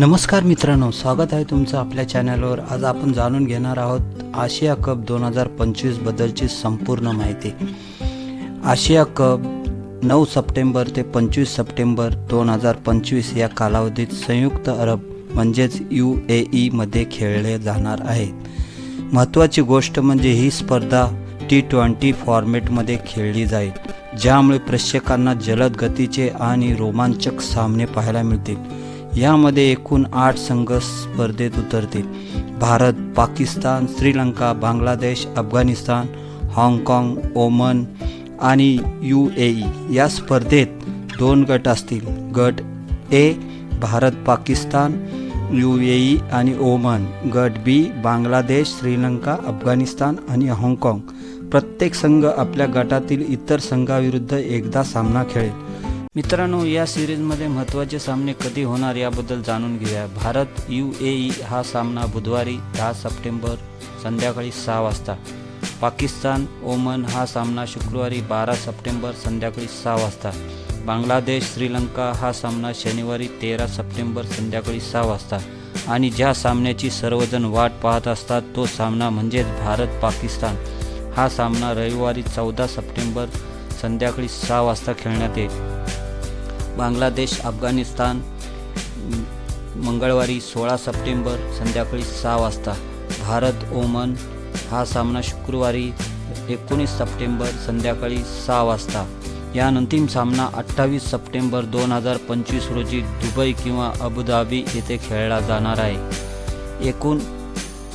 नमस्कार मित्रांनो स्वागत आहे तुमचं आपल्या चॅनलवर. आज आपण जाणून घेणार आहोत आशिया कप दोन हजार पंचवीस बद्दलची संपूर्ण माहिती. आशिया कप नऊ सप्टेंबर ते पंचवीस सप्टेंबर दोन हजार पंचवीस या कालावधीत संयुक्त अरब म्हणजेच यू ए ईमध्ये खेळले जाणार आहेत. महत्त्वाची गोष्ट म्हणजे ही स्पर्धा टी ट्वेंटी फॉर्मॅटमध्ये खेळली जाईल ज्यामुळे प्रेक्षकांना जलद गतीचे आणि रोमांचक सामने पाहायला मिळतील. यामध्ये एकूण आठ संघ स्पर्धेत उतरतील. भारत पाकिस्तान श्रीलंका बांगलादेश अफगाणिस्तान हाँगकाँग ओमन आणि यू ए ई. या स्पर्धेत दोन गट असतील. गट A Bharat Pakistan U A E आणि ओमन. गट बी बांगलादेश श्रीलंका अफगाणिस्तान आणि हाँगकाँग. प्रत्येक संघ आपल्या गटातील इतर संघाविरुद्ध एकदा सामना खेळेल. मित्रांनो या सिरीजमध्ये महत्त्वाचे सामने कधी होणार याबद्दल जाणून घेऊया. भारत यू ए ई हा सामना बुधवारी दहा सप्टेंबर संध्याकाळी सहा वाजता. पाकिस्तान ओमन हा सामना शुक्रवारी बारा सप्टेंबर संध्याकाळी सहा वाजता. बांगलादेश श्रीलंका हा सामना शनिवारी तेरा सप्टेंबर संध्याकाळी सहा वाजता. आणि ज्या सामन्याची सर्वजण वाट पाहत असतात तो सामना म्हणजेच भारत पाकिस्तान हा सामना रविवारी चौदा सप्टेंबर संध्याकाळी सहा वाजता खेळण्यात येईल. बांगलादेश अफगाणिस्तान मंगळवारी सोळा सप्टेंबर संध्याकाळी सहा वाजता. भारत ओमन हा सामना शुक्रवारी एकोणीस सप्टेंबर संध्याकाळी सहा वाजता. या अंतिम सामना अठ्ठावीस सप्टेंबर दोन हजार पंचवीस रोजी दुबई किंवा अबुधाबी येथे खेळला जाणार आहे. एकूण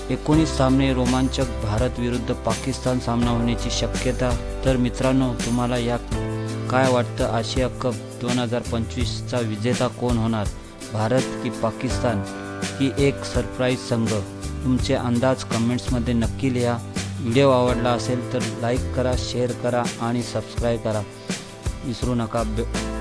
एकोणीस सामने रोमांचक भारत विरुद्ध पाकिस्तान सामना होण्याची शक्यता. तर मित्रांनो तुम्हाला या काय वाटतं? आशिया कप दोन हजार पंचवीसचा विजेता कोण होणार? भारत की पाकिस्तान? ही एक सरप्राईज संघ. तुमचे अंदाज कमेंट्समध्ये नक्की लिहा. व्हिडिओ आवडला असेल तर लाईक करा शेअर करा आणि सबस्क्राईब करा. विसरू नका. बे